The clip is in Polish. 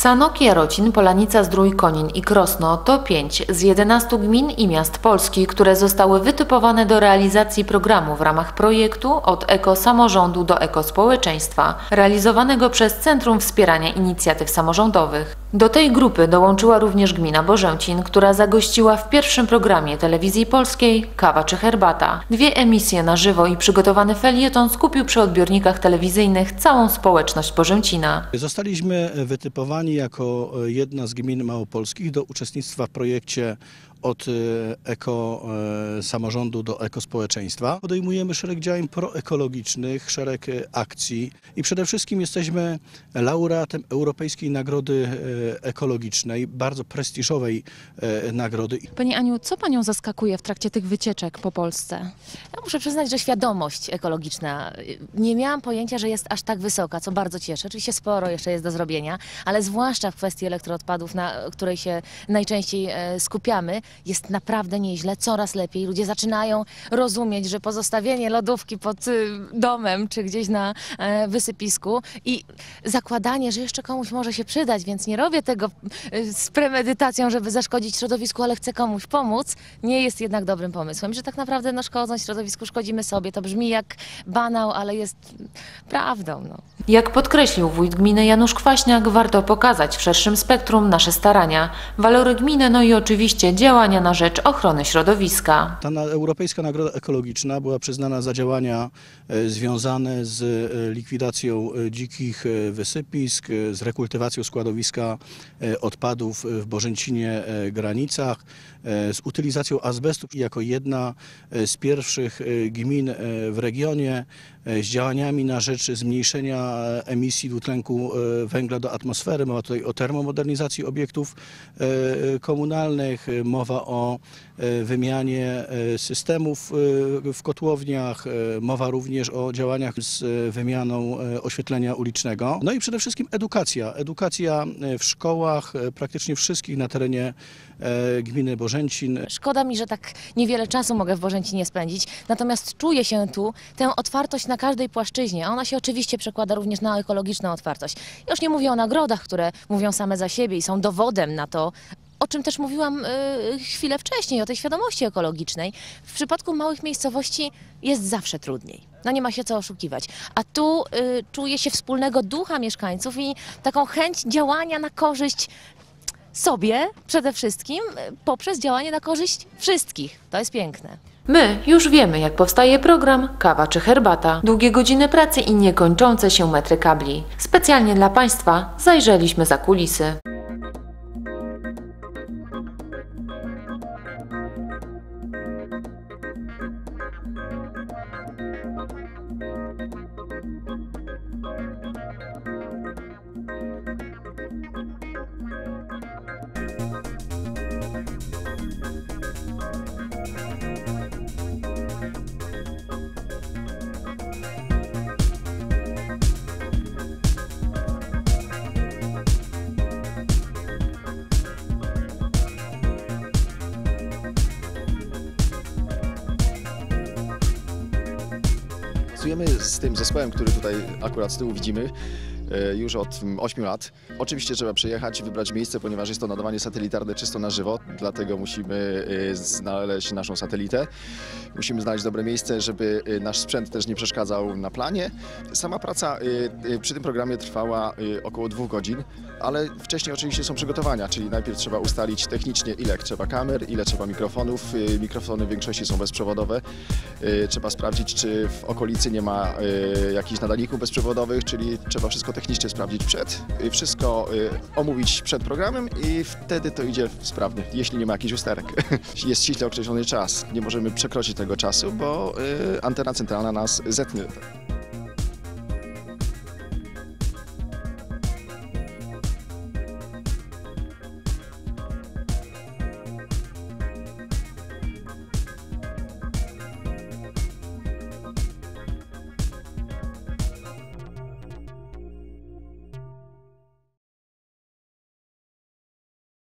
Sanok, Jarocin, Polanica, Zdrój, Konin i Krosno to pięć z 11 gmin i miast Polski, które zostały wytypowane do realizacji programu w ramach projektu od ekosamorządu do ekospołeczeństwa, realizowanego przez Centrum Wspierania Inicjatyw Samorządowych. Do tej grupy dołączyła również gmina Bożęcin, która zagościła w pierwszym programie telewizji polskiej Kawa czy Herbata. Dwie emisje na żywo i przygotowany felieton skupił przy odbiornikach telewizyjnych całą społeczność Bożęcina. Zostaliśmy wytypowani jako jedna z gmin małopolskich do uczestnictwa w projekcie od e, eko e, samorządu do ekospołeczeństwa. Podejmujemy szereg działań proekologicznych, szereg e, akcji i przede wszystkim jesteśmy laureatem Europejskiej Nagrody Ekologicznej, bardzo prestiżowej nagrody. Pani Aniu, co Panią zaskakuje w trakcie tych wycieczek po Polsce? Ja muszę przyznać, że świadomość ekologiczna, y, nie miałam pojęcia, że jest aż tak wysoka, co bardzo cieszy. Oczywiście sporo jeszcze jest do zrobienia, ale zwłaszcza w kwestii elektroodpadów, na której się najczęściej skupiamy, jest naprawdę nieźle, coraz lepiej. Ludzie zaczynają rozumieć, że pozostawienie lodówki pod y, domem czy gdzieś na e, wysypisku i zakładanie, że jeszcze komuś może się przydać, więc nie robię tego y, z premedytacją, żeby zaszkodzić środowisku, ale chcę komuś pomóc, nie jest jednak dobrym pomysłem. Że tak naprawdę no, szkodząc środowisku, szkodzimy sobie. To brzmi jak banał, ale jest prawdą. No. Jak podkreślił wójt gminy Janusz Kwaśniak, warto pokazać w szerszym spektrum nasze starania, walory gminy, no i oczywiście działania na rzecz ochrony środowiska. Ta Europejska Nagroda Ekologiczna była przyznana za działania e, związane z e, likwidacją e, dzikich wysypisk, z rekultywacją składowiska odpadów w Bożęcinie Granicach, z utylizacją azbestu i jako jedna z pierwszych gmin w regionie z działaniami na rzecz zmniejszenia emisji dwutlenku węgla do atmosfery. Mowa tutaj o termomodernizacji obiektów komunalnych, e, mowa o e, wymianie e, systemów e, w kotłowniach, mowa również o działaniach z wymianą oświetlenia ulicznego. No i przede wszystkim edukacja. Edukacja w szkołach, praktycznie wszystkich na terenie gminy Bożęcin. Szkoda mi, że tak niewiele czasu mogę w Bożęcinie spędzić, natomiast czuję się tu tę otwartość na każdej płaszczyźnie, a ona się oczywiście przekłada również na ekologiczną otwartość. Już nie mówię o nagrodach, które mówią same za siebie i są dowodem na to, o czym też mówiłam y, chwilę wcześniej, o tej świadomości ekologicznej. W przypadku małych miejscowości jest zawsze trudniej. No nie ma się co oszukiwać. A tu y, czuję się wspólnego ducha mieszkańców i taką chęć działania na korzyść sobie przede wszystkim y, poprzez działanie na korzyść wszystkich. To jest piękne. My już wiemy, jak powstaje program Kawa czy Herbata. Długie godziny pracy i niekończące się metry kabli. Specjalnie dla Państwa zajrzeliśmy za kulisy. Pracujemy z tym zespołem, który tutaj akurat z tyłu widzimy już od mm, 8 lat. Oczywiście trzeba przyjechać, wybrać miejsce, ponieważ jest to nadawanie satelitarne czysto na żywo, dlatego musimy e, znaleźć naszą satelitę. Musimy znaleźć dobre miejsce, żeby e, nasz sprzęt też nie przeszkadzał na planie. Sama praca e, e, przy tym programie trwała e, około dwóch godzin, ale wcześniej oczywiście są przygotowania, czyli najpierw trzeba ustalić technicznie ile trzeba kamer, ile trzeba mikrofonów. E, Mikrofony w większości są bezprzewodowe. E, Trzeba sprawdzić, czy w okolicy nie ma e, jakichś nadajników bezprzewodowych, czyli trzeba wszystko technicznie sprawdzić przed, e, wszystko e, omówić przed programem i wtedy to idzie sprawnie, jeśli nie ma jakichś usterek. Jest ściśle określony czas, nie możemy przekroczyć tego czasu, bo e, antena centralna nas zetnie.